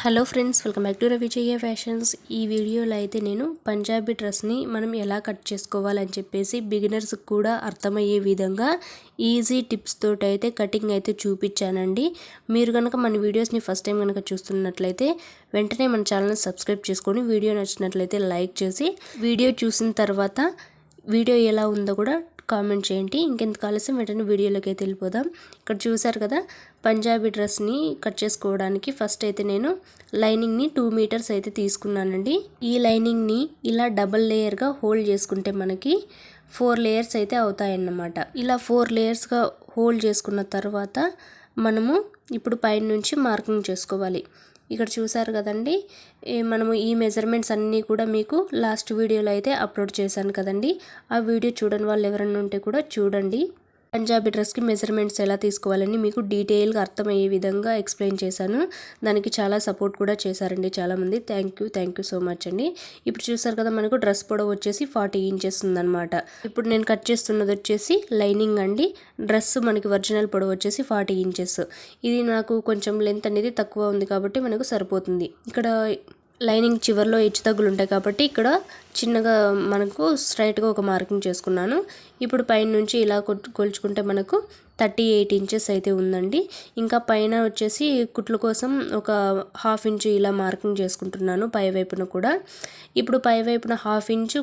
Hello friends welcome back to Ravijaya fashions. ఈ వీడియోలో అయితే నేను పంజాబీ డ్రెస్ని మనం ఎలా కట్ చేసుకోవాలని చెప్పేసి బిగినర్స్కి కూడా అర్థమయ్యే విధంగా ఈజీ టిప్స్ తోటి అయితే కటింగ్ అయితే చూపించానండి. మీరు కనుక మన వీడియోస్ని ఫస్ట్ టైం కనుక చూస్తున్నట్లయితే వెంటనే మన ఛానల్ని సబ్స్క్రైబ్ చేసుకొని వీడియో నచ్చినట్లయితే లైక్ చేసి వీడియో చూసిన తర్వాత వీడియో ఎలా ఉందో కూడా కామెంట్ చేయండి. ఇంకెంత ఆలస్యం? వెంటనే వీడియోలోకి అయితే వెళ్ళిపోదాం. ఇక్కడ చూసారు కదా పంజాబీ డ్రెస్ని కట్ చేసుకోవడానికి ఫస్ట్ అయితే నేను లైనింగ్ని టూ మీటర్స్ అయితే తీసుకున్నానండి. ఈ లైనింగ్ని ఇలా డబల్ లేయర్గా హోల్డ్ చేసుకుంటే మనకి ఫోర్ లేయర్స్ అయితే అవుతాయన్నమాట. ఇలా ఫోర్ లేయర్స్గా హోల్డ్ చేసుకున్న తర్వాత మనము ఇప్పుడు పైన నుంచి మార్కింగ్ చేసుకోవాలి. ఇక్కడ చూసారు కదండి. మనము ఈ మెజర్మెంట్స్ అన్నీ కూడా మీకు లాస్ట్ వీడియోలో అయితే అప్లోడ్ చేశాను కదండి. ఆ వీడియో చూడని వాళ్ళు ఎవరైనా ఉంటే కూడా చూడండి. పంజాబీ డ్రెస్కి మెజర్మెంట్స్ ఎలా తీసుకోవాలని మీకు డీటెయిల్గా అర్థమయ్యే విధంగా ఎక్స్ప్లెయిన్ చేశాను. దానికి చాలా సపోర్ట్ కూడా చేశారండి చాలామంది. Thank you thank you so much అండి. ఇప్పుడు చూసారు కదా మనకు డ్రెస్ పొడవు వచ్చేసి ఫార్టీ ఇంచెస్ ఉందన్నమాట. ఇప్పుడు నేను కట్ చేస్తున్నది వచ్చేసి లైనింగ్ అండి. డ్రెస్ మనకి ఒరిజినల్ పొడవు వచ్చేసి ఫార్టీ ఇంచెస్. ఇది నాకు కొంచెం లెంత్ అనేది తక్కువ ఉంది కాబట్టి మనకు సరిపోతుంది. ఇక్కడ లైనింగ్ చివరిలో హెచ్చు తగ్గులు ఉంటాయి కాబట్టి ఇక్కడ చిన్నగా మనకు స్ట్రైట్గా ఒక మార్కింగ్ చేసుకున్నాను. ఇప్పుడు పైన నుంచి ఇలా కొలుచుకుంటే మనకు థర్టీ ఎయిట్ ఇంచెస్ అయితే ఉందండి. ఇంకా పైన వచ్చేసి కుట్ల కోసం ఒక హాఫ్ ఇంచు ఇలా మార్కింగ్ చేసుకుంటున్నాను పై వైపున కూడా. ఇప్పుడు పై వైపున హాఫ్ ఇంచు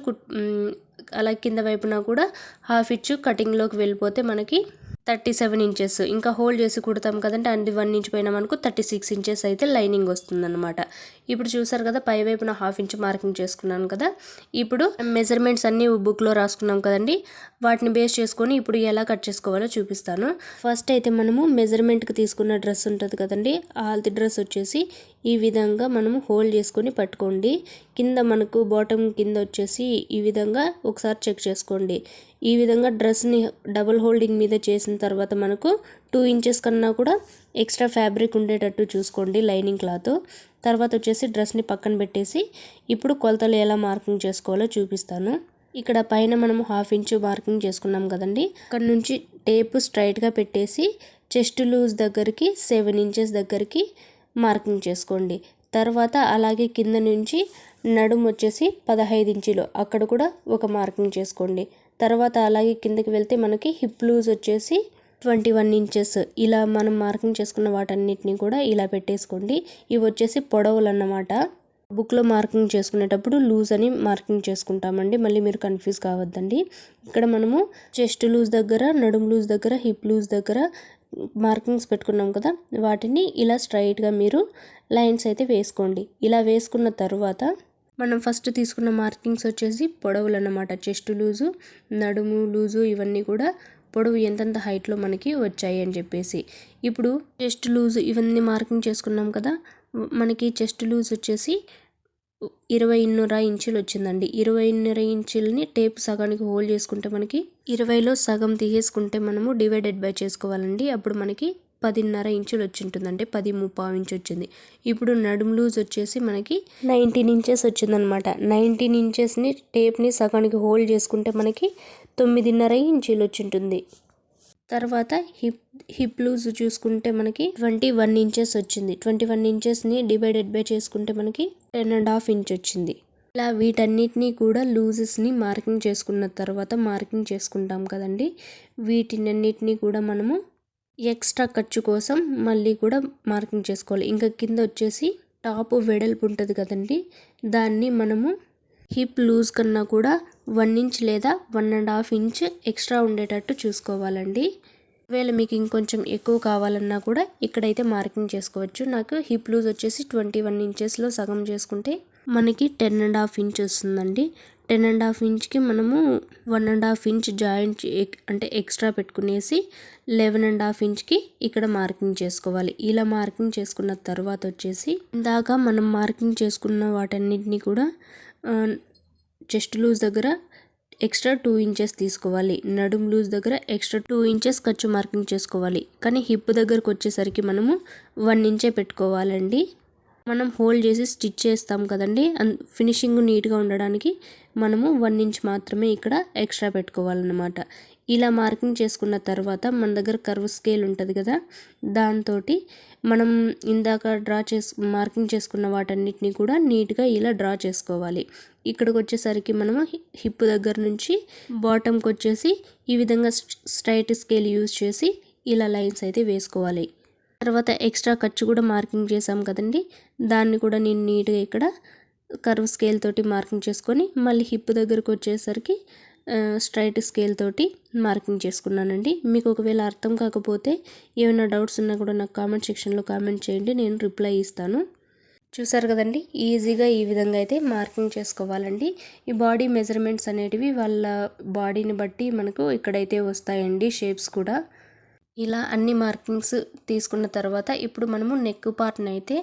అలా కింద వైపున కూడా హాఫ్ ఇంచు కటింగ్లోకి వెళ్ళిపోతే మనకి థర్టీ సెవెన్ ఇంచెస్. ఇంకా హోల్డ్ చేసి కుడతాం కదంటే అండి వన్ ఇంచ్ పైన మనకు థర్టీ సిక్స్ ఇంచెస్ అయితే లైనింగ్ వస్తుందన్నమాట. ఇప్పుడు చూసారు కదా పై వైపున హాఫ్ ఇంచ్ మార్కింగ్ చేసుకున్నాను కదా. ఇప్పుడు మెజర్మెంట్స్ అన్నీ బుక్లో రాసుకున్నాం కదండి. వాటిని బేస్ చేసుకొని ఇప్పుడు ఎలా కట్ చేసుకోవాలో చూపిస్తాను. ఫస్ట్ అయితే మనము మెజర్మెంట్కి తీసుకున్న డ్రెస్ ఉంటుంది కదండి ఆల్తి డ్రెస్ వచ్చేసి ఈ విధంగా మనము హోల్డ్ చేసుకొని పట్టుకోండి. కింద మనకు బాటమ్ కింద వచ్చేసి ఈ విధంగా ఒకసారి చెక్ చేసుకోండి. ఈ విధంగా డ్రెస్ని డబుల్ హోల్డింగ్ మీద చేసిన తర్వాత మనకు టూ ఇంచెస్ కన్నా కూడా ఎక్స్ట్రా ఫ్యాబ్రిక్ ఉండేటట్టు చూసుకోండి లైనింగ్ క్లాత్. తర్వాత వచ్చేసి డ్రెస్ని పక్కన పెట్టేసి ఇప్పుడు కొలతలు ఎలా మార్కింగ్ చేసుకోవాలో చూపిస్తాను. ఇక్కడ పైన మనము హాఫ్ ఇంచు మార్కింగ్ చేసుకున్నాం కదండి. అక్కడ నుంచి టేప్ స్ట్రైట్గా పెట్టేసి చెస్ట్ లూజ్ దగ్గరికి సెవెన్ ఇంచెస్ దగ్గరికి మార్కింగ్ చేసుకోండి. తర్వాత అలాగే కింద నుంచి నడుము వచ్చేసి పదహైదు ఇంచులు. అక్కడ కూడా ఒక మార్కింగ్ చేసుకోండి. తర్వాత అలాగే కిందకి వెళ్తే మనకి హిప్ లూజ్ వచ్చేసి ట్వంటీ వన్ ఇంచెస్. ఇలా మనం మార్కింగ్ చేసుకున్న వాటన్నిటిని కూడా ఇలా పెట్టేసుకోండి. ఇవి వచ్చేసి పొడవులు అన్నమాట బుక్లో మార్కింగ్ చేసుకునేటప్పుడు లూజ్ అని మార్కింగ్ చేసుకుంటామండి. మళ్ళీ మీరు కన్ఫ్యూజ్ కావద్దండి. ఇక్కడ మనము చెస్ట్ లూజ్ దగ్గర నడుము లూజ్ దగ్గర హిప్ లూజ్ దగ్గర మార్కింగ్స్ పెట్టుకున్నాం కదా వాటిని ఇలా స్ట్రైట్గా మీరు లైన్స్ అయితే వేసుకోండి. ఇలా వేసుకున్న తర్వాత మనం ఫస్ట్ తీసుకున్న మార్కింగ్స్ వచ్చేసి పొడవులు అన్నమాట. చెస్ట్ లూజు నడుము లూజు ఇవన్నీ కూడా పొడవు ఎంతెంత హైట్లో మనకి వచ్చాయి అని చెప్పేసి. ఇప్పుడు చెస్ట్ లూజు ఇవన్నీ మార్కింగ్ చేసుకున్నాం కదా మనకి చెస్ట్ లూజ్ వచ్చేసి ఇరవైన్నర ఇంచులు వచ్చిందండి. ఇరవైన్నర ఇంచులని టేప్ సగానికి హోల్డ్ చేసుకుంటే మనకి ఇరవైలో సగం తీసేసుకుంటే మనము డివైడెడ్ బై చేసుకోవాలండి. అప్పుడు మనకి పదిన్నర ఇంచులు వచ్చింటుంది అంటే పది ముప్పావు ఇంచు వచ్చింది. ఇప్పుడు నడుము లూజ్ వచ్చేసి మనకి నైన్టీన్ ఇంచెస్ వచ్చిందనమాట. నైన్టీన్ ఇంచెస్ని టేప్ని సగానికి హోల్డ్ చేసుకుంటే మనకి తొమ్మిదిన్నర ఇంచులు వచ్చింటుంది. తర్వాత హిప్ హిప్ లూజ్ చూసుకుంటే మనకి ట్వంటీ వన్ ఇంచెస్ వచ్చింది. ట్వంటీ వన్ ఇంచెస్ని డివైడెడ్ బై చేసుకుంటే మనకి టెన్ అండ్ హాఫ్ ఇంచ్ వచ్చింది. ఇలా వీటన్నిటినీ కూడా లూజెస్ని మార్కింగ్ చేసుకున్న తర్వాత మార్కింగ్ చేసుకుంటాం కదండి. వీటినన్నిటినీ కూడా మనము ఎక్స్ట్రా ఖర్చు కోసం మళ్ళీ కూడా మార్కింగ్ చేసుకోవాలి. ఇంకా కింద వచ్చేసి టాప్ వెడల్పు ఉంటుంది కదండి. దాన్ని మనము హిప్ లూజ్ కన్నా కూడా వన్ ఇంచ్ లేదా one and half inch extra ఉండేటట్టు చూసుకోవాలండి. ఒకవేళ మీకు ఇంకొంచెం ఎక్కువ కావాలన్నా కూడా ఇక్కడైతే మార్కింగ్ చేసుకోవచ్చు. నాకు హిప్ లూజ్ వచ్చేసి ట్వంటీ వన్ ఇంచెస్లో సగం చేసుకుంటే మనకి టెన్ అండ్ హాఫ్ ఇంచ్ వస్తుందండి. టెన్ అండ్ హాఫ్ ఇంచ్కి మనము one and half inch joint అంటే ఎక్స్ట్రా పెట్టుకునేసి లెవెన్ అండ్ హాఫ్ ఇంచ్కి ఇక్కడ మార్కింగ్ చేసుకోవాలి. ఇలా మార్కింగ్ చేసుకున్న తర్వాత వచ్చేసి ఇందాక మనం మార్కింగ్ చేసుకున్న వాటన్నిటిని కూడా చెస్ట్ లూజ్ దగ్గర ఎక్స్ట్రా టూ ఇంచెస్ తీసుకోవాలి. నడుం లూజ్ దగ్గర ఎక్స్ట్రా టూ ఇంచెస్ ఖర్చు మార్కింగ్ చేసుకోవాలి. కానీ హిప్ దగ్గరకు వచ్చేసరికి మనము వన్ ఇంచే పెట్టుకోవాలండి. మనం హోల్డ్ చేసి స్టిచ్ చేస్తాం కదండి. ఫినిషింగ్ నీట్గా ఉండడానికి మనము వన్ ఇంచ్ మాత్రమే ఇక్కడ ఎక్స్ట్రా పెట్టుకోవాలన్నమాట. ఇలా మార్కింగ్ చేసుకున్న తర్వాత మన దగ్గర కర్వ్ స్కేల్ ఉంటుంది కదా దాంతో మనం ఇందాక డ్రా చేసు మార్కింగ్ చేసుకున్న వాటన్నిటిని కూడా నీట్గా ఇలా డ్రా చేసుకోవాలి. ఇక్కడికి వచ్చేసరికి మనము హిప్ దగ్గర నుంచి బాటమ్కి వచ్చేసి ఈ విధంగా స్ట్రైట్ స్కేల్ యూజ్ చేసి ఇలా లైన్స్ అయితే వేసుకోవాలి. తర్వాత ఎక్స్ట్రా ఖర్చు కూడా మార్కింగ్ చేసాం కదండి దాన్ని కూడా నేను నీట్గా ఇక్కడ కర్వ్ స్కేల్ తోటి మార్కింగ్ చేసుకొని మళ్ళీ హిప్ దగ్గరకు వచ్చేసరికి స్ట్రైట్ స్కేల్ తోటి మార్కింగ్ చేసుకున్నానండి. మీకు ఒకవేళ అర్థం కాకపోతే ఏమైనా డౌట్స్ ఉన్నా కూడా నాకు కామెంట్ సెక్షన్లో కామెంట్ చేయండి నేను రిప్లై ఇస్తాను. చూసారు కదండి ఈజీగా ఈ విధంగా అయితే మార్కింగ్ చేసుకోవాలండి. ఈ బాడీ మెజర్మెంట్స్ అనేటివి వాళ్ళ బాడీని బట్టి మనకు ఇక్కడైతే వస్తాయండి షేప్స్ కూడా. ఇలా అన్ని మార్కింగ్స్ తీసుకున్న తర్వాత ఇప్పుడు మనము నెక్ పార్ట్ని అయితే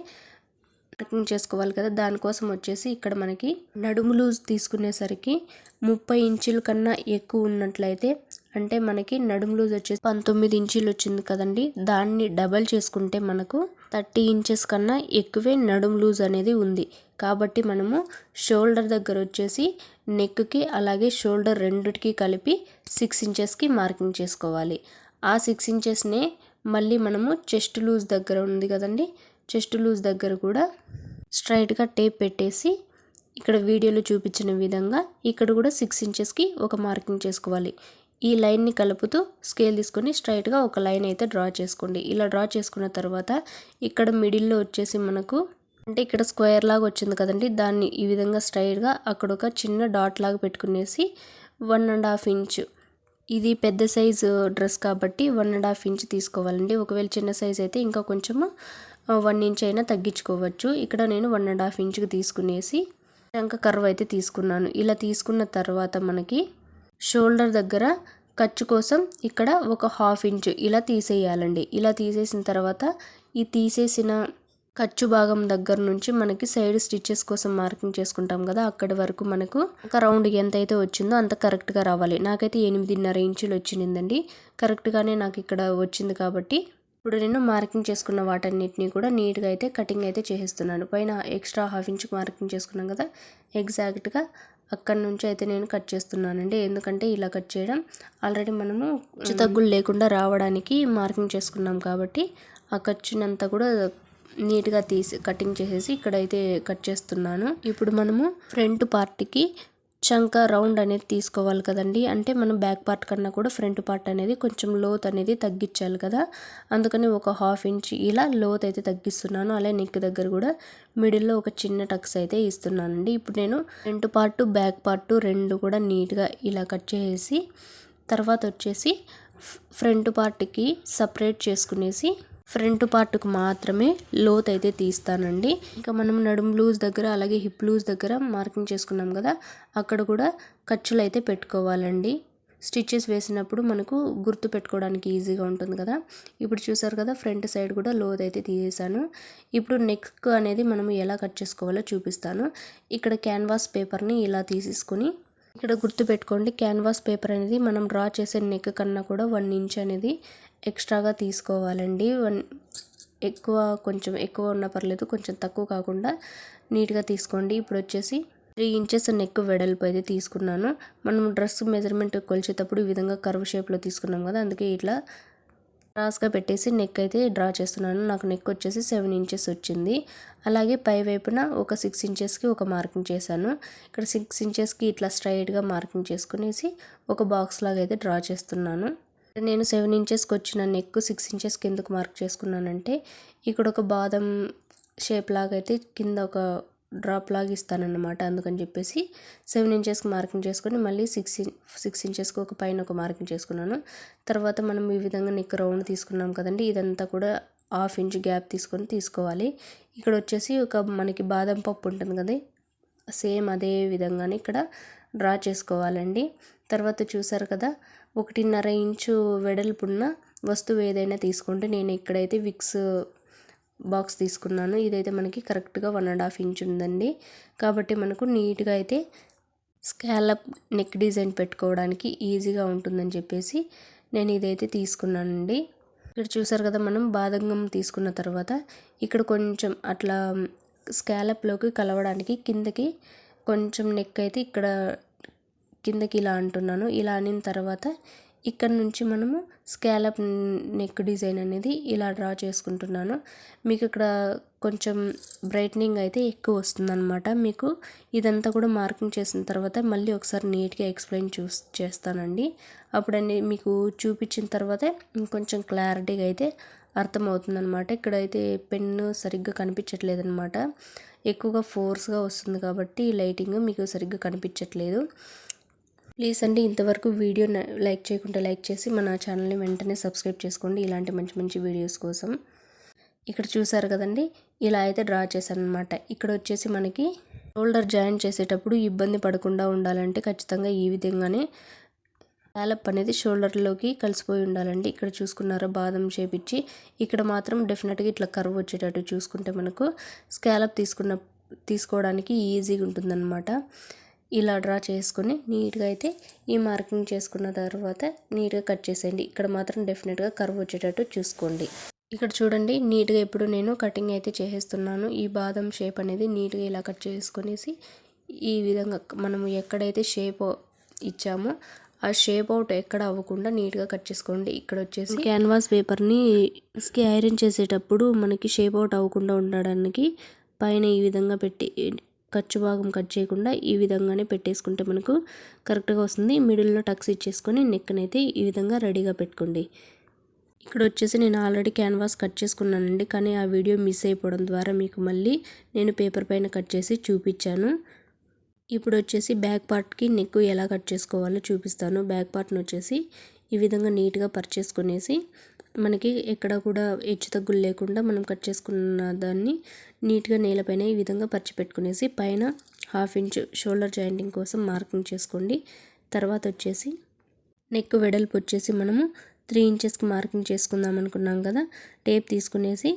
మార్కింగ్ చేసుకోవాలి కదా దానికోసం వచ్చేసి ఇక్కడ మనకి నడుము లూజ్ తీసుకునేసరికి ముప్పై ఇంచుల కన్నా ఎక్కువ ఉన్నట్లయితే అంటే మనకి నడుము లూజ్ వచ్చేసి పంతొమ్మిది ఇంచులు వచ్చింది కదండి దాన్ని డబల్ చేసుకుంటే మనకు థర్టీ ఇంచెస్ కన్నా ఎక్కువే నడుము లూజ్ అనేది ఉంది. కాబట్టి మనము షోల్డర్ దగ్గర వచ్చేసి నెక్కి అలాగే షోల్డర్ రెండిటికి కలిపి సిక్స్ ఇంచెస్కి మార్కింగ్ చేసుకోవాలి. ఆ సిక్స్ ఇంచెస్నే మళ్ళీ మనము చెస్ట్ లూజ్ దగ్గర ఉంది కదండి చెస్ట్ లూజ్ దగ్గర కూడా స్ట్రైట్గా టేప్ పెట్టేసి ఇక్కడ వీడియోలో చూపించిన విధంగా ఇక్కడ కూడా సిక్స్ ఇంచెస్కి ఒక మార్కింగ్ చేసుకోవాలి. ఈ లైన్ని కలుపుతూ స్కేల్ తీసుకొని స్ట్రైట్గా ఒక లైన్ అయితే డ్రా చేసుకోండి. ఇలా డ్రా చేసుకున్న తర్వాత ఇక్కడ మిడిల్లో వచ్చేసి మనకు అంటే ఇక్కడ స్క్వేర్ లాగా వచ్చింది కదండి. దాన్ని ఈ విధంగా స్ట్రైట్గా అక్కడ ఒక చిన్న డాట్ లాగా పెట్టుకునేసి వన్ అండ్ హాఫ్ ఇంచ్ ఇది పెద్ద సైజు డ్రెస్ కాబట్టి వన్ అండ్ హాఫ్ ఇంచ్ తీసుకోవాలండి. ఒకవేళ చిన్న సైజ్ అయితే ఇంకా కొంచెము వన్ ఇంచ్ అయినా తగ్గించుకోవచ్చు. ఇక్కడ నేను వన్ అండ్ హాఫ్ ఇంచ్కి తీసుకునేసి ఇంకా కర్వ్ అయితే తీసుకున్నాను. ఇలా తీసుకున్న తర్వాత మనకి షోల్డర్ దగ్గర ఖర్చు కోసం ఇక్కడ ఒక హాఫ్ ఇంచ్ ఇలా తీసేయాలండి. ఇలా తీసేసిన తర్వాత ఈ తీసేసిన ఖర్చు భాగం దగ్గర నుంచి మనకి సైడ్ స్టిచ్చెస్ కోసం మార్కింగ్ చేసుకుంటాం కదా అక్కడి వరకు మనకు ఒక రౌండ్ ఎంత అయితే వచ్చిందో అంత కరెక్ట్గా రావాలి. నాకైతే ఎనిమిదిన్నర ఇంచులు వచ్చిందండి. కరెక్ట్గానే నాకు ఇక్కడ వచ్చింది కాబట్టి ఇప్పుడు నేను మార్కింగ్ చేసుకున్న వాటన్నిటిని కూడా నీట్గా అయితే కటింగ్ అయితే చేసేస్తున్నాను. పైన ఎక్స్ట్రా హాఫ్ ఇంచ్ మార్కింగ్ చేసుకున్నాం కదా ఎగ్జాక్ట్గా అక్కడి నుంచి అయితే నేను కట్ చేస్తున్నానండి. ఎందుకంటే ఇలా కట్ చేయడం ఆల్రెడీ మనము తగ్గులు లేకుండా రావడానికి మార్కింగ్ చేసుకున్నాం కాబట్టి ఆ ఖర్చునంతా కూడా నీట్గా తీసి కటింగ్ చేసేసి ఇక్కడైతే కట్ చేస్తున్నాను. ఇప్పుడు మనము ఫ్రంట్ పార్ట్కి చంక రౌండ్ అనేది తీసుకోవాలి కదండి. అంటే మనం బ్యాక్ పార్ట్ కన్నా కూడా ఫ్రంట్ పార్ట్ అనేది కొంచెం లోత్ అనేది తగ్గించాలి కదా. అందుకని ఒక హాఫ్ ఇంచ్ ఇలా లోత్ అయితే తగ్గిస్తున్నాను. అలాగే నెక్ దగ్గర కూడా మిడిల్లో ఒక చిన్న టక్స్ అయితే ఇస్తున్నానండి. ఇప్పుడు నేను ఫ్రంట్ పార్ట్ బ్యాక్ పార్ట్ రెండు కూడా నీట్గా ఇలా కట్ చేసి తర్వాత వచ్చేసి ఫ్రంట్ పార్ట్కి సపరేట్ చేసుకునేసి ఫ్రంట్ పార్ట్కు మాత్రమే లోత్ అయితే తీస్తానండి. ఇంకా మనం నడుం లూజ్ దగ్గర అలాగే హిప్ లూజ్ దగ్గర మార్కింగ్ చేసుకున్నాం కదా అక్కడ కూడా ఖర్చులు అయితే పెట్టుకోవాలండి. స్టిచ్చెస్ వేసినప్పుడు మనకు గుర్తు పెట్టుకోవడానికి ఈజీగా ఉంటుంది కదా. ఇప్పుడు చూసారు కదా ఫ్రంట్ సైడ్ కూడా లోత్ అయితే తీసేసాను. ఇప్పుడు నెక్ అనేది మనం ఎలా కట్ చేసుకోవాలో చూపిస్తాను. ఇక్కడ క్యాన్వాస్ పేపర్ని ఇలా తీసేసుకొని ఇక్కడ గుర్తు పెట్టుకోండి క్యాన్వాస్ పేపర్ అనేది మనం డ్రా చేసే నెక్ కన్నా కూడా వన్ ఇంచ్ అనేది ఎక్స్ట్రాగా తీసుకోవాలండి. వన్ ఎక్కువ కొంచెం ఎక్కువ ఉన్న పర్లేదు కొంచెం తక్కువ కాకుండా నీట్గా తీసుకోండి. ఇప్పుడు వచ్చేసి త్రీ ఇంచెస్ నెక్ వెడల్పు అయితే తీసుకున్నాను. మనం డ్రెస్ మెజర్మెంట్ కొలిచేటప్పుడు ఈ విధంగా కర్వ్ షేప్లో తీసుకున్నాం కదా అందుకే ఇట్లా క్రాస్గా పెట్టేసి నెక్ అయితే డ్రా చేస్తున్నాను. నాకు నెక్ వచ్చేసి సెవెన్ ఇంచెస్ వచ్చింది. అలాగే పై వైపున ఒక సిక్స్ ఇంచెస్కి ఒక మార్కింగ్ చేశాను. ఇక్కడ సిక్స్ ఇంచెస్కి ఇట్లా స్ట్రైట్గా మార్కింగ్ చేసుకునేసి ఒక బాక్స్ లాగా అయితే డ్రా చేస్తున్నాను. నేను సెవెన్ ఇంచెస్కి వచ్చిన నెక్ సిక్స్ ఇంచెస్కి ఎందుకు మార్క్ చేసుకున్నానంటే ఇక్కడ ఒక బాదం షేప్ లాగా అయితే కింద ఒక డ్రాప్ లాగా ఇస్తానన్నమాట. అందుకని చెప్పేసి సెవెన్ ఇంచెస్కి మార్కింగ్ చేసుకొని మళ్ళీ సిక్స్ సిక్స్ ఇంచెస్కి ఒక పైన ఒక మార్కింగ్ చేసుకున్నాను. తర్వాత మనం ఈ విధంగా నెక్ రౌండ్ తీసుకున్నాం కదండి ఇదంతా కూడా హాఫ్ ఇంచ్ గ్యాప్ తీసుకొని తీసుకోవాలి. ఇక్కడ వచ్చేసి ఒక మనకి బాదం పప్పు ఉంటుంది కదా సేమ్ అదే విధంగానే ఇక్కడ డ్రా చేసుకోవాలండి. తర్వాత చూసారు కదా ఒకటిన్నర ఇంచు వెడల్పున్న వస్తువు ఏదైనా తీసుకుంటే నేను ఇక్కడైతే విక్స్ బాక్స్ తీసుకున్నాను. ఇదైతే మనకి కరెక్ట్గా వన్ అండ్ హాఫ్ ఇంచ్ ఉందండి. కాబట్టి మనకు నీట్గా అయితే స్కాలప్ నెక్ డిజైన్ పెట్టుకోవడానికి ఈజీగా ఉంటుందని చెప్పేసి నేను ఇదైతే తీసుకున్నానండి. ఇక్కడ చూసారు కదా మనం బాదంగం తీసుకున్న తర్వాత ఇక్కడ కొంచెం అట్లా స్కాలప్లోకి కలవడానికి కిందకి కొంచెం నెక్ అయితే ఇక్కడ కిందకి ఇలా అంటున్నాను ఇలా అనిన తర్వాత ఇక్కడ నుంచి మనము స్కాలప్ నెక్ డిజైన్ అనేది ఇలా డ్రా చేసుకుంటున్నాను. మీకు ఇక్కడ కొంచెం బ్రైట్నింగ్ అయితే ఎక్కువ వస్తుందన్నమాట. మీకు ఇదంతా కూడా మార్కింగ్ చేసిన తర్వాత మళ్ళీ ఒకసారి నీట్గా ఎక్స్ప్లెయిన్ చూ చేస్తానండి. అప్పుడన్నీ మీకు చూపించిన తర్వాతే ఇంకొంచెం క్లారిటీగా అయితే అర్థమవుతుందన్నమాట. ఇక్కడైతే పెన్ను సరిగ్గా కనిపించట్లేదన్నమాట. ఎక్కువగా ఫోర్స్గా వస్తుంది కాబట్టి లైటింగ్ మీకు సరిగ్గా కనిపించట్లేదు. ప్లీజ్ అండి ఇంతవరకు వీడియో లైక్ చేయకుంటే లైక్ చేసి మన ఛానల్ని వెంటనే సబ్స్క్రైబ్ చేసుకోండి ఇలాంటి మంచి మంచి వీడియోస్ కోసం. ఇక్కడ చూసారు కదండి ఇలా అయితే డ్రా చేశాను అనమాట ఇక్కడ వచ్చేసి మనకి షోల్డర్ జాయిన్ చేసేటప్పుడు ఇబ్బంది పడకుండా ఉండాలంటే ఖచ్చితంగా ఈ విధంగానే స్కాలప్ అనేది షోల్డర్లోకి కలిసిపోయి ఉండాలండి. ఇక్కడ చూసుకున్నారా బాదం షేప్ ఇచ్చి ఇక్కడ మాత్రం డెఫినెట్గా ఇట్లా కర్వ్ వచ్చేటట్టు చూసుకుంటే మనకు స్కాలప్ తీసుకున్న తీసుకోవడానికి ఈజీగా ఉంటుందన్నమాట. ఇలా డ్రా చేసుకొని నీట్గా అయితే ఈ మార్కింగ్ చేసుకున్న తర్వాత నీట్గా కట్ చేసేయండి. ఇక్కడ మాత్రం డెఫినెట్గా కర్వ్ వచ్చేటట్టు చూసుకోండి. ఇక్కడ చూడండి నీట్గా ఇప్పుడు నేను కటింగ్ అయితే చేసేస్తున్నాను. ఈ బాదం షేప్ అనేది నీట్గా ఇలా కట్ చేసుకునేసి ఈ విధంగా మనము ఎక్కడైతే షేప్ ఇచ్చామో ఆ షేప్ అవుట్ ఎక్కడ అవ్వకుండా నీట్గా కట్ చేసుకోండి. ఇక్కడ వచ్చేసి క్యాన్వాస్ పేపర్ని ఐరన్ చేసేటప్పుడు మనకి షేప్ అవుట్ అవ్వకుండా ఉండడానికి పైన ఈ విధంగా పెట్టి ఖర్చు భాగం కట్ చేయకుండా ఈ విధంగానే పెట్టేసుకుంటే మనకు కరెక్ట్గా వస్తుంది. మిడిల్లో టక్స్ ఇచ్చేసుకొని నెక్నైతే ఈ విధంగా రెడీగా పెట్టుకోండి. ఇక్కడ వచ్చేసి నేను ఆల్రెడీ క్యాన్వాస్ కట్ చేసుకున్నానండి. కానీ ఆ వీడియో మిస్ అయిపోవడం ద్వారా మీకు మళ్ళీ నేను పేపర్ పైన కట్ చేసి చూపించాను. ఇప్పుడు వచ్చేసి బ్యాక్ పార్ట్కి నెక్ ఎలా కట్ చేసుకోవాలో చూపిస్తాను. బ్యాక్ పార్ట్ని వచ్చేసి ఈ విధంగా నీట్గా పర్చేసుకునేసి మనకి ఎక్కడ కూడా హెచ్చు తగ్గులు లేకుండా మనం కట్ చేసుకున్న దాన్ని నీట్గా నేలపైన ఈ విధంగా పరిచి పెట్టుకునేసి పైన హాఫ్ ఇంచ్ షోల్డర్ జాయింటింగ్ కోసం మార్కింగ్ చేసుకోండి. తర్వాత వచ్చేసి నెక్ వెడల్పు వచ్చేసి మనము త్రీ ఇంచెస్కి మార్కింగ్ చేసుకుందాం అనుకున్నాం కదా టేప్ తీసుకునేసి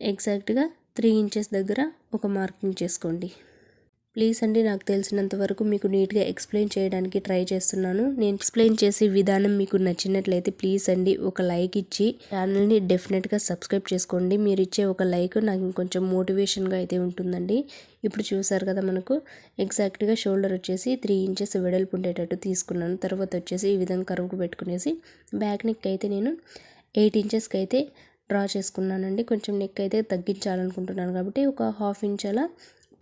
ఎగ్జాక్ట్గా త్రీ ఇంచెస్ దగ్గర ఒక మార్కింగ్ చేసుకోండి. ప్లీజ్ అండి నాకు తెలిసినంత వరకు మీకు నీట్గా ఎక్స్ప్లెయిన్ చేయడానికి ట్రై చేస్తున్నాను. నేను ఎక్స్ప్లెయిన్ చేసే విధానం మీకు నచ్చినట్లయితే ప్లీజ్ అండి ఒక లైక్ ఇచ్చి ఛానల్ని డెఫినెట్గా సబ్స్క్రైబ్ చేసుకోండి. మీరు ఇచ్చే ఒక లైక్ నాకు ఇంకొంచెం మోటివేషన్గా అయితే ఉంటుందండి. ఇప్పుడు చూసారు కదా మనకు ఎగ్జాక్ట్గా షోల్డర్ వచ్చేసి త్రీ ఇంచెస్ వెడల్పు ఉండేటట్టు తీసుకున్నాను. తర్వాత వచ్చేసి ఈ విధంగా కరువుకు పెట్టుకునేసి బ్యాక్ నెక్ అయితే నేను ఎయిట్ ఇంచెస్కి అయితే డ్రా చేసుకున్నానండి. కొంచెం నెక్ అయితే తగ్గించాలనుకుంటున్నాను కాబట్టి ఒక హాఫ్ ఇంచ్ అలా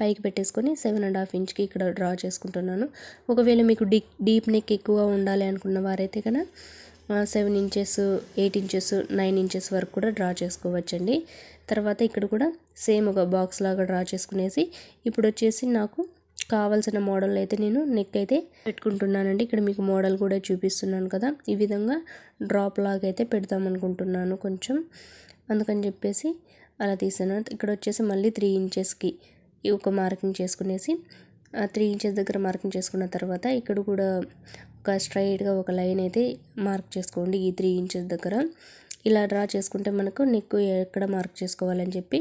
పైకి పెట్టేసుకొని సెవెన్ అండ్ హాఫ్ ఇంచ్కి ఇక్కడ డ్రా చేసుకుంటున్నాను. ఒకవేళ మీకు డీప్ డీప్ నెక్ ఎక్కువ ఉండాలి అనుకున్న వారైతే కనుక seven inches eight inches nine inches వరకు కూడా డ్రా చేసుకోవచ్చండి. తర్వాత ఇక్కడ కూడా సేమ్ ఒక బాక్స్ లాగా డ్రా చేసుకునేసి ఇప్పుడు వచ్చేసి నాకు కావాల్సిన మోడల్ అయితే నేను నెక్ అయితే పెట్టుకుంటున్నానండి. ఇక్కడ మీకు మోడల్ కూడా చూపిస్తున్నాను కదా. ఈ విధంగా డ్రాప్ లాగా అయితే పెడదాం అనుకుంటున్నాను కొంచెం. అందుకని చెప్పేసి అలా తీసాను. ఇక్కడ వచ్చేసి మళ్ళీ త్రీ ఇంచెస్కి ఒక మార్కింగ్ చేసుకునేసి త్రీ ఇంచెస్ దగ్గర మార్కింగ్ చేసుకున్న తర్వాత ఇక్కడ కూడా ఒక స్ట్రైట్గా ఒక లైన్ అయితే మార్క్ చేసుకోండి ఈ త్రీ ఇంచెస్ దగ్గర. ఇలా డ్రా చేసుకుంటే మనకు నెక్ ఎక్కడ మార్క్ చేసుకోవాలని చెప్పి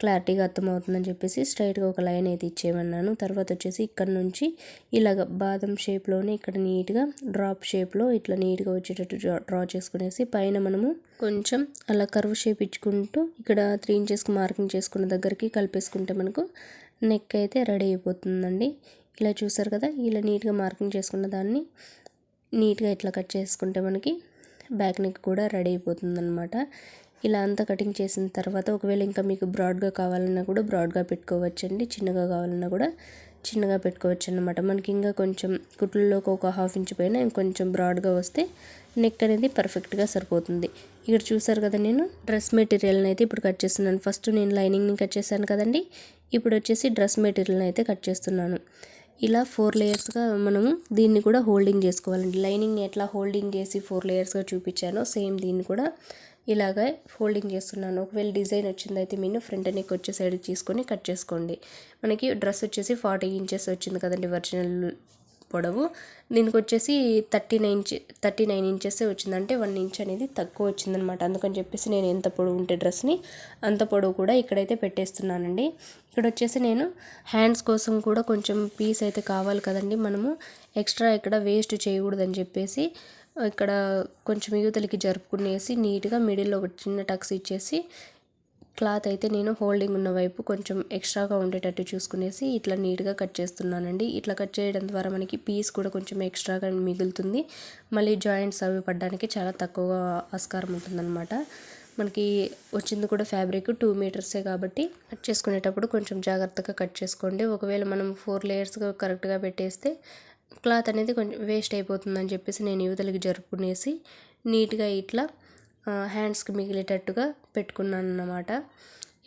క్లారిటీగా అర్థమవుతుందని చెప్పేసి స్ట్రైట్గా ఒక లైన్ అయితే ఇచ్చేయమన్నాను. తర్వాత వచ్చేసి ఇక్కడ నుంచి ఇలాగ బాదం షేప్లోనే ఇక్కడ నీట్గా డ్రాప్ షేప్లో ఇట్లా నీట్గా వచ్చేటట్టు డ్రా చేసుకునేసి పైన మనము కొంచెం అలా కర్వ్ షేప్ ఇచ్చుకుంటూ ఇక్కడ త్రీ ఇంచెస్కి మార్కింగ్ చేసుకున్న దగ్గరికి కలిపేసుకుంటే మనకు నెక్ అయితే రెడీ అయిపోతుందండి. ఇలా చూసారు కదా ఇలా నీట్గా మార్కింగ్ చేసుకున్న దాన్ని నీట్గా ఇట్లా కట్ చేసుకుంటే మనకి బ్యాక్ నెక్ కూడా రెడీ అయిపోతుందనమాట ఇలా అంతా కటింగ్ చేసిన తర్వాత ఒకవేళ ఇంకా మీకు బ్రాడ్గా కావాలన్నా కూడా బ్రాడ్గా పెట్టుకోవచ్చండి. చిన్నగా కావాలన్నా కూడా చిన్నగా పెట్టుకోవచ్చు అనమాట మనకి ఇంకా కొంచెం కుట్లలోకి ఒక హాఫ్ ఇంచ్ పైన ఇంకొంచెం బ్రాడ్గా వస్తే నెక్ అనేది పర్ఫెక్ట్గా సరిపోతుంది. ఇక్కడ చూసారు కదా నేను డ్రెస్ మెటీరియల్ని అయితే ఇప్పుడు కట్ చేస్తున్నాను. ఫస్ట్ నేను లైనింగ్ని కట్ చేశాను కదండి ఇప్పుడు వచ్చేసి డ్రెస్ మెటీరియల్ని అయితే కట్ చేస్తున్నాను. ఇలా ఫోర్ లేయర్స్గా మనము దీన్ని కూడా హోల్డింగ్ చేసుకోవాలండి. లైనింగ్ని ఎట్లా హోల్డింగ్ చేసి ఫోర్ లేయర్స్గా చూపించానో సేమ్ దీన్ని కూడా ఇలాగే ఫోల్డింగ్ చేస్తున్నాను. ఒకవేళ డిజైన్ వచ్చిందైతే మీరు ఫ్రంట్ నెక్ వచ్చే సైడ్ తీసుకొని కట్ చేసుకోండి. మనకి డ్రెస్ వచ్చేసి ఫార్టీ ఇంచెస్ వచ్చింది కదండి ఒరిజినల్ పొడవు దీనికి వచ్చేసి thirty nine thirty nine inches వచ్చిందంటే వన్ ఇంచ్ అనేది తక్కువ వచ్చిందనమాట. అందుకని చెప్పేసి నేను ఎంత పొడవు ఉంటే డ్రెస్ని అంత పొడవు కూడా ఇక్కడైతే పెట్టేస్తున్నానండి. ఇక్కడ వచ్చేసి నేను హ్యాండ్స్ కోసం కూడా కొంచెం పీస్ అయితే కావాలి కదండి. మనము ఎక్స్ట్రా ఇక్కడ వేస్ట్ చేయకూడదని చెప్పేసి ఇక్కడ కొంచెం యువతలకి జరుపుకునేసి నీట్గా మిడిల్లో ఒక చిన్న టక్స్ ఇచ్చేసి క్లాత్ అయితే నేను హోల్డింగ్ ఉన్న వైపు కొంచెం ఎక్స్ట్రాగా ఉండేటట్టు చూసుకునేసి ఇట్లా నీట్గా కట్ చేస్తున్నానండి. ఇట్లా కట్ చేయడం ద్వారా మనకి పీస్ కూడా కొంచెం ఎక్స్ట్రాగా మిగులుతుంది. మళ్ళీ జాయింట్స్ అవి పడడానికి చాలా తక్కువగా ఆస్కారం ఉంటుందన్నమాట. మనకి వచ్చింది కూడా ఫ్యాబ్రిక్ టూ మీటర్సే కాబట్టి కట్ చేసుకునేటప్పుడు కొంచెం జాగ్రత్తగా కట్ చేసుకోండి. ఒకవేళ మనం ఫోర్ లేయర్స్గా కరెక్ట్గా పెట్టేస్తే క్లాత్ అనేది కొంచెం వేస్ట్ అయిపోతుందని చెప్పేసి నేను యువతలకి జరుపుకునేసి నీట్గా ఇట్లా హ్యాండ్స్కి మిగిలేటట్టుగా పెట్టుకున్నాను అన్నమాట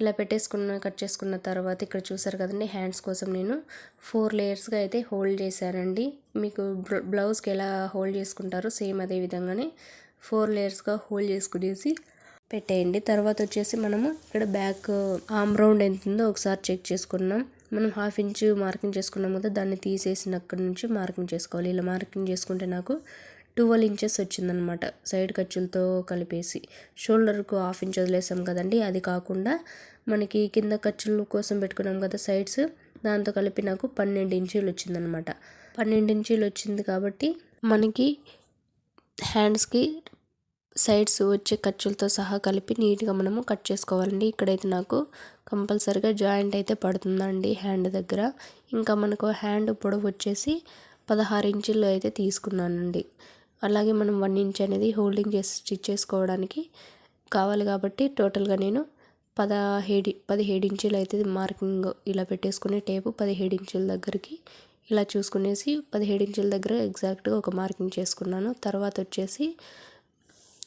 ఇలా పెట్టేసుకున్న కట్ చేసుకున్న తర్వాత ఇక్కడ చూసారు కదండి హ్యాండ్స్ కోసం నేను ఫోర్ లేయర్స్గా అయితే హోల్డ్ చేశానండి. మీకు బ్లౌజ్కి ఎలా హోల్డ్ చేసుకుంటారో సేమ్ అదే విధంగానే ఫోర్ లేయర్స్గా హోల్డ్ చేసుకునేసి పెట్టేయండి. తర్వాత వచ్చేసి మనము ఇక్కడ బ్యాక్ ఆమ్ రౌండ్ ఎంత ఉందో ఒకసారి చెక్ చేసుకున్నాం. మనం హాఫ్ ఇంచ్ మార్కింగ్ చేసుకున్నాం కదా దాన్ని తీసేసిన అక్కడి నుంచి మార్కింగ్ చేసుకోవాలి. ఇలా మార్కింగ్ చేసుకుంటే నాకు ట్వెల్వ్ ఇంచెస్ వచ్చిందనమాట సైడ్ ఖర్చులతో కలిపేసి. షోల్డర్కు హాఫ్ ఇంచ్ వదిలేసాం కదండి. అది కాకుండా మనకి కింద ఖర్చుల కోసం పెట్టుకున్నాం కదా సైడ్స్ దాంతో కలిపి నాకు పన్నెండు ఇంచీలు వచ్చిందనమాట. పన్నెండు ఇంచీలు వచ్చింది కాబట్టి మనకి హ్యాండ్స్కి సైడ్స్ వచ్చే ఖర్చులతో సహా కలిపి నీట్గా మనము కట్ చేసుకోవాలండి. ఇక్కడైతే నాకు కంపల్సరిగా జాయింట్ అయితే పడుతుందండి హ్యాండ్ దగ్గర. ఇంకా మనకు హ్యాండ్ పొడవు వచ్చేసి పదహారు ఇంచుల్లో అయితే తీసుకున్నానండి. అలాగే మనం వన్ ఇంచ్ అనేది హోల్డింగ్ చేసి స్టిచ్ చేసుకోవడానికి కావాలి కాబట్టి టోటల్గా నేను పదహేడు పదిహేడు ఇంచులు అయితే మార్కింగ్ ఇలా పెట్టేసుకునే టేపు పదిహేడు ఇంచుల దగ్గరికి ఇలా చూసుకునేసి పదిహేడు ఇంచుల దగ్గర ఎగ్జాక్ట్గా ఒక మార్కింగ్ చేసుకున్నాను. తర్వాత వచ్చేసి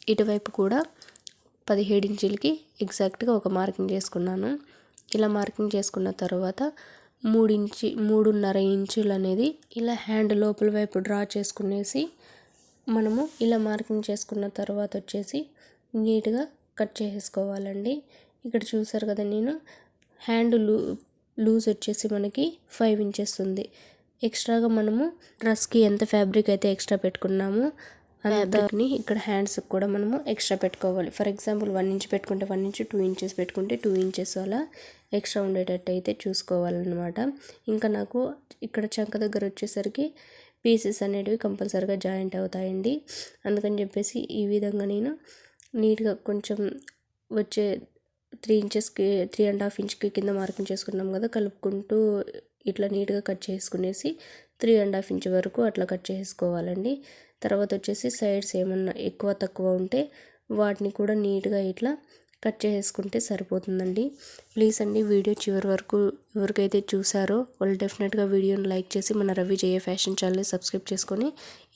ఇటువైపు కూడా పదిహేడు ఇంచులకి ఎగ్జాక్ట్గా ఒక మార్కింగ్ చేసుకున్నాను. ఇలా మార్కింగ్ చేసుకున్న తర్వాత మూడు ఇంచి మూడున్నర ఇంచులు అనేది ఇలా హ్యాండ్ లోపల వైపు డ్రా చేసుకునేసి మనము ఇలా మార్కింగ్ చేసుకున్న తర్వాత వచ్చేసి నీట్గా కట్ చేసేసుకోవాలండి ఇక్కడ చూసారు కదా నేను హ్యాండ్ లూ లూజ్ వచ్చేసి మనకి ఫైవ్ ఇంచెస్ ఉంది. ఎక్స్ట్రాగా మనము డ్రెస్కి ఎంత ఫ్యాబ్రిక్ అయితే ఎక్స్ట్రా పెట్టుకున్నామో అంతని ఇక్కడ హ్యాండ్స్కి కూడా మనము ఎక్స్ట్రా పెట్టుకోవాలి. ఫర్ ఎగ్జాంపుల్ వన్ ఇంచ్ పెట్టుకుంటే వన్ ఇంచ్ టూ ఇంచెస్ పెట్టుకుంటే టూ ఇంచెస్ అలా ఎక్స్ట్రా ఉండేటట్టు అయితే చూసుకోవాలన్నమాట. ఇంకా నాకు ఇక్కడ చంక దగ్గర వచ్చేసరికి పీసెస్ అనేటివి కంపల్సరీగా జాయింట్ అవుతాయండి. అందుకని చెప్పేసి ఈ విధంగా నేను నీట్గా కొంచెం వచ్చే త్రీ ఇంచెస్కి త్రీ అండ్ హాఫ్ ఇంచ్కి కింద మార్కింగ్ చేసుకున్నాం కదా కలుపుకుంటూ ఇట్లా నీట్గా కట్ చేసుకునేసి త్రీ అండ్ హాఫ్ ఇంచ్ వరకు అట్లా కట్ చేసుకోవాలండి. తర్వాత వచ్చేసి సైడ్స్ ఏమన్నా ఎక్కువ తక్కువ ఉంటే వాటిని కూడా నీట్గా ఇట్లా కట్ చేసుకుంటే సరిపోతుందండి. ప్లీజ్ అండి వీడియో చివరి వరకు ఎవరికైతే చూసారో వాళ్ళు డెఫినెట్గా వీడియోని లైక్ చేసి మన రవి జయ ఫ్యాషన్ ఛానల్ని సబ్స్క్రైబ్ చేసుకొని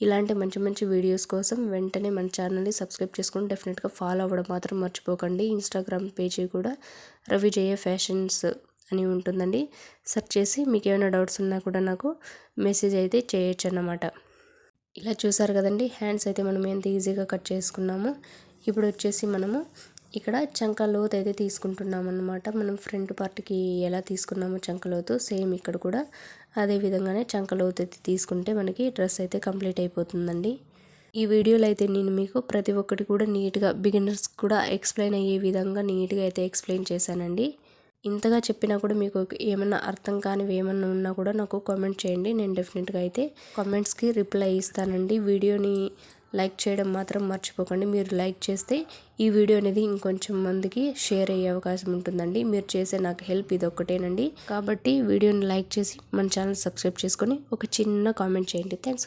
ఇలాంటి మంచి మంచి వీడియోస్ కోసం వెంటనే మన ఛానల్ని సబ్స్క్రైబ్ చేసుకొని డెఫినెట్గా ఫాలో అవ్వడం మాత్రం మర్చిపోకండి. ఇన్స్టాగ్రామ్ పేజీ కూడా రవి జయ ఫ్యాషన్స్ అని ఉంటుందండి. సెర్చ్ చేసి మీకు ఏమైనా డౌట్స్ ఉన్నా కూడా నాకు మెసేజ్ అయితే చేయొచ్చు అన్నమాట. ఇలా చూసారు కదండి హ్యాండ్స్ అయితే మనం ఎంత ఈజీగా కట్ చేసుకున్నాము. ఇప్పుడు వచ్చేసి మనము ఇక్కడ చంక లోతు అయితే తీసుకుంటున్నాం అనమాట మనం ఫ్రంట్ పార్ట్కి ఎలా తీసుకున్నామో చంక లోతు సేమ్ ఇక్కడ కూడా అదే విధంగానే చంక లోతు అయితే తీసుకుంటే మనకి డ్రెస్ అయితే కంప్లీట్ అయిపోతుందండి. ఈ వీడియోలో అయితే నేను మీకు ప్రతి ఒక్కటి కూడా నీట్గా బిగినర్స్ కూడా ఎక్స్ప్లెయిన్ అయ్యే విధంగా నీట్గా అయితే ఎక్స్ప్లెయిన్ చేశానండి. ఇంతగా చెప్పినా కూడా మీకు ఏమన్నా అర్థం కానివి ఏమన్నా ఉన్నా కూడా నాకు కామెంట్ చేయండి. నేను డెఫినెట్గా అయితే కామెంట్స్కి రిప్లై ఇస్తానండి. వీడియోని లైక్ చేయడం మాత్రం మర్చిపోకండి. మీరు లైక్ చేస్తే ఈ వీడియో అనేది ఇంకొంచెం మందికి షేర్ అయ్యే అవకాశం ఉంటుందండి. మీరు చేసే నాకు హెల్ప్ ఇది ఒక్కటేనండి కాబట్టి వీడియోని లైక్ చేసి మన ఛానల్ సబ్స్క్రైబ్ చేసుకొని ఒక చిన్న కామెంట్ చేయండి. థ్యాంక్స్